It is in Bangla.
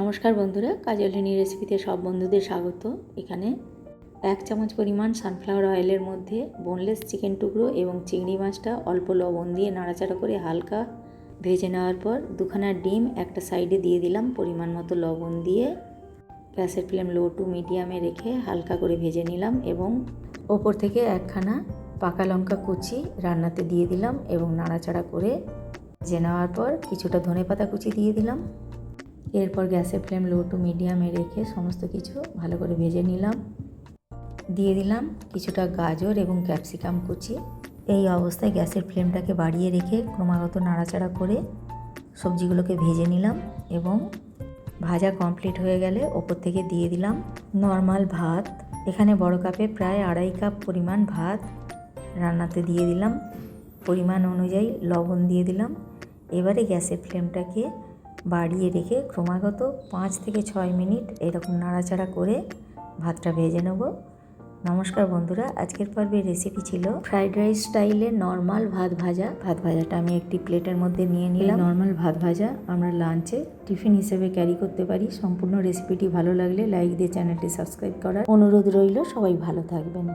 নমস্কার বন্ধুরা কাজলিনী রেসিপিতে সব বন্ধুদের স্বাগত। এখানে এক চামচ পরিমাণ সানফ্লাওয়ার অয়েলের মধ্যে বোনলেস চিকেন টুকরো এবং চিংড়ি মাছটা অল্প লবণ দিয়ে নাড়াচাড়া করে হালকা ভেজে নেওয়ার পর দুখানা ডিম একটা সাইডে দিয়ে দিলাম। পরিমাণ মতো লবণ দিয়ে গ্যাসের ফ্লেম লো টু মিডিয়ামে রেখে হালকা করে ভেজে নিলাম এবং ওপর থেকে একখানা পাকা লঙ্কা কুচি রান্নাতে দিয়ে দিলাম এবং নাড়াচাড়া করে ভেজে নেওয়ার পর কিছুটা ধনেপাতা কুচি দিয়ে দিলাম। এরপর গ্যাসের ফ্লেম লো টু মিডিয়ামে রেখে সমস্ত কিছু ভালো করে ভেজে নিলাম। দিয়ে দিলাম কিছুটা গাজর এবং ক্যাপসিকাম কুচি। এই অবস্থায় গ্যাসের ফ্লেমটাকে বাড়িয়ে রেখে ক্রমাগত নাড়াচাড়া করে সবজিগুলোকে ভেজে নিলাম এবং ভাজা কমপ্লিট হয়ে গেলে ওপর থেকে দিয়ে দিলাম নর্মাল ভাত। এখানে বড় কাপে প্রায় আড়াই কাপ পরিমাণ ভাত রান্নাতে দিয়ে দিলাম। পরিমাণ অনুযায়ী লবণ দিয়ে দিলাম। এবারে গ্যাসের ফ্লেমটাকে বাড়িয়ে রেখে ক্রমাগত পাঁচ থেকে ছয় মিনিট এরকম নাড়াচাড়া করে ভাতটা ভেজে নেব। নমস্কার বন্ধুরা আজকের পর্বে রেসিপি ছিল ফ্রাইড রাইস স্টাইলে নর্মাল ভাত ভাজা। ভাত ভাজাটা আমি একটি প্লেটের মধ্যে নিয়ে নিলাম। নর্মাল ভাত ভাজা আমরা লাঞ্চে টিফিন হিসেবে ক্যারি করতে পারি। সম্পূর্ণ রেসিপিটি ভালো লাগলে লাইক দিয়ে চ্যানেলটি সাবস্ক্রাইব করার অনুরোধ রইল। সবাই ভালো থাকবেন।